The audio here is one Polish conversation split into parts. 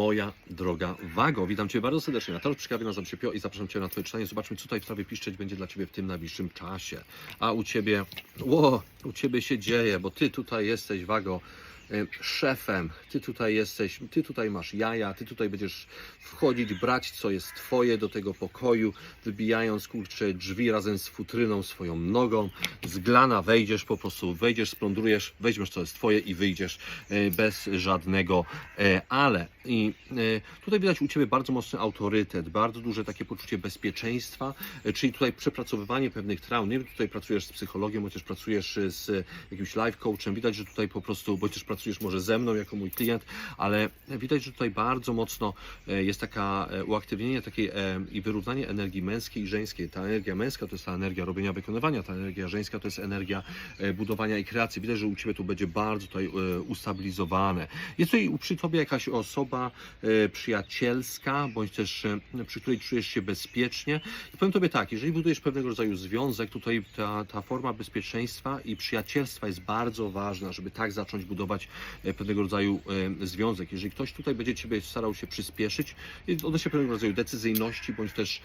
moja droga Wago. Witam Cię bardzo serdecznie. Natalia Przykawie, nazywam się Pio i zapraszam Cię na Twoje czytanie. Zobaczmy, co tutaj w trawie piszczeć będzie dla Ciebie w tym najbliższym czasie. A u Ciebie, ło, u Ciebie się dzieje, bo Ty tutaj jesteś, Wago, szefem. Ty tutaj jesteś, Ty tutaj masz jaja, Ty tutaj będziesz wchodzić, brać co jest Twoje do tego pokoju, wybijając, kurczę, drzwi razem z futryną swoją nogą. Z glana wejdziesz, po prostu wejdziesz, splądrujesz, weźmiesz co jest Twoje i wyjdziesz e, bez żadnego e, ale. I tutaj widać u Ciebie bardzo mocny autorytet, bardzo duże takie poczucie bezpieczeństwa, czyli tutaj przepracowywanie pewnych traum. Nie wiem, tutaj pracujesz z psychologiem, też pracujesz z jakimś life coachem. Widać, że tutaj po prostu, bądź też pracujesz może ze mną jako mój klient, ale widać, że tutaj bardzo mocno e, jest taka e, uaktywnienie takiej e, i wyrównanie energii męskiej i żeńskiej. Ta energia męska to jest ta energia robienia, wykonywania, ta energia żeńska to jest energia budowania i kreacji. Widać, że u Ciebie to będzie bardzo tutaj ustabilizowane. Jest tutaj przy Tobie jakaś osoba przyjacielska, bądź też przy której czujesz się bezpiecznie. I powiem Tobie tak, jeżeli budujesz pewnego rodzaju związek, tutaj ta, ta forma bezpieczeństwa i przyjacielstwa jest bardzo ważna, żeby tak zacząć budować pewnego rodzaju e, związek. Jeżeli ktoś tutaj będzie Ciebie starał się przyspieszyć, odnośnie pewnego rodzaju decyzyjności, bądź też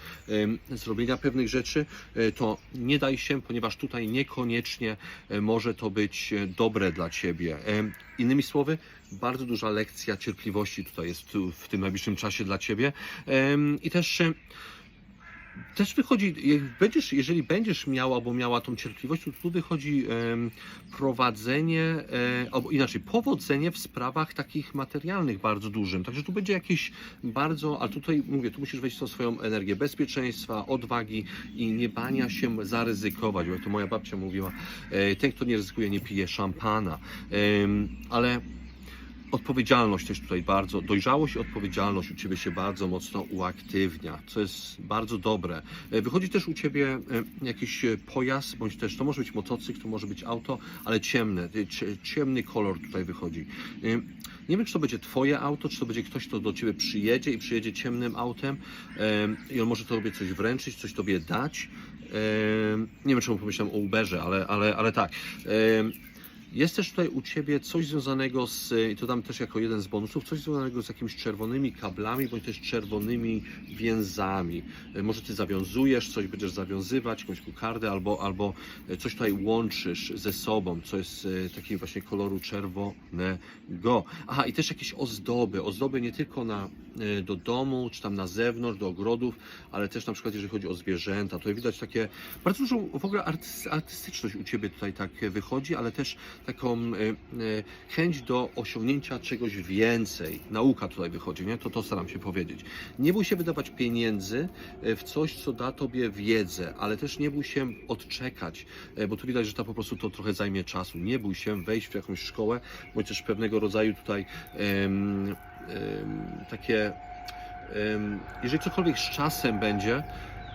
e, zrobienia pewnych rzeczy, e, to nie daj się, ponieważ tutaj niekoniecznie e, może to być e, dobre dla Ciebie. E, Innymi słowy, bardzo duża lekcja cierpliwości tutaj jest w tym najbliższym czasie dla Ciebie. I też e, też wychodzi, jak będziesz, jeżeli będziesz miał albo miała tą cierpliwość, to tu wychodzi prowadzenie, e, albo inaczej, powodzenie w sprawach takich materialnych bardzo dużym. Także tu będzie jakieś bardzo, ale tutaj mówię, tu musisz wejść w tą swoją energię bezpieczeństwa, odwagi i nie bania się zaryzykować, bo jak to moja babcia mówiła, e, ten, kto nie ryzykuje, nie pije szampana. Ale Odpowiedzialność też tutaj bardzo, dojrzałość i odpowiedzialność u Ciebie się bardzo mocno uaktywnia, co jest bardzo dobre. E, Wychodzi też u Ciebie e, jakiś e, pojazd, bądź też to może być motocykl, to może być auto, ale ciemne, cie- ciemny kolor tutaj wychodzi. Nie wiem, czy to będzie Twoje auto, czy to będzie ktoś, kto do Ciebie przyjedzie i przyjedzie ciemnym autem i on może Tobie coś wręczyć, coś Tobie dać. Nie wiem, czemu pomyślałem o Uberze, ale, ale, ale tak. Jest też tutaj u Ciebie coś związanego z, i to dam też jako jeden z bonusów, coś związanego z jakimiś czerwonymi kablami, bądź też czerwonymi więzami. E, Może Ty zawiązujesz, coś będziesz zawiązywać, jakąś kokardę, albo, albo e, coś tutaj łączysz ze sobą, co jest e, takiego właśnie koloru czerwonego. Aha, i też jakieś ozdoby, ozdoby nie tylko na, do domu, czy tam na zewnątrz, do ogrodów, ale też na przykład jeżeli chodzi o zwierzęta, to widać takie, bardzo dużą w ogóle arty- artystyczność u Ciebie tutaj tak wychodzi, ale też taką e, e, chęć do osiągnięcia czegoś więcej. Nauka tutaj wychodzi, nie? To to staram się powiedzieć. Nie bój się wydawać pieniędzy e, w coś, co da Tobie wiedzę, ale też nie bój się odczekać, bo tu widać, że to po prostu to trochę zajmie czasu. Nie bój się wejść w jakąś szkołę, bądź też pewnego rodzaju tutaj em, em, takie jeżeli cokolwiek z czasem będzie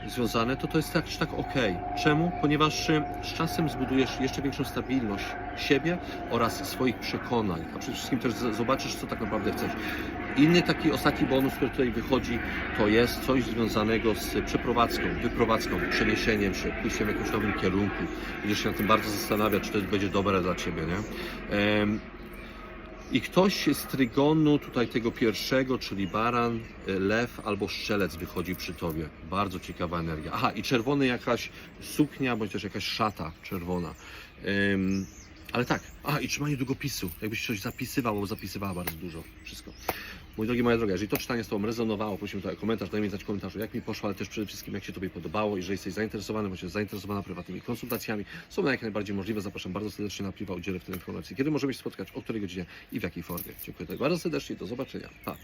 związane, to to jest tak czy tak ok. Czemu? Ponieważ y, z czasem zbudujesz jeszcze większą stabilność siebie oraz swoich przekonań, a przede wszystkim też zobaczysz, co tak naprawdę chcesz. Inny taki ostatni bonus, który tutaj wychodzi, to jest coś związanego z przeprowadzką, wyprowadzką, przeniesieniem się, pójściem w jakimś nowym kierunku. Będziesz się nad tym bardzo zastanawiać, czy to będzie dobre dla Ciebie, nie? I ktoś z trygonu tutaj tego pierwszego, czyli baran, e, lew albo strzelec wychodzi przy tobie. Bardzo ciekawa energia. Aha, i czerwony jakaś suknia, bądź też jakaś szata czerwona. Ym, ale tak, a i trzymanie długopisu. Jakbyś coś zapisywał, bo zapisywała bardzo dużo. Wszystko. Mój drogi, moja droga, jeżeli to czytanie z Tobą rezonowało, prosimy tutaj o komentarz, daj mi znać w komentarzu, jak mi poszło, ale też przede wszystkim, jak się Tobie podobało. Jeżeli jesteś zainteresowany, bądź zainteresowana prywatnymi konsultacjami, są one jak najbardziej możliwe. Zapraszam bardzo serdecznie na priwa, udzielę w tej informacji, kiedy możemy się spotkać, o której godzinie i w jakiej formie. Dziękuję bardzo serdecznie, do zobaczenia. Pa.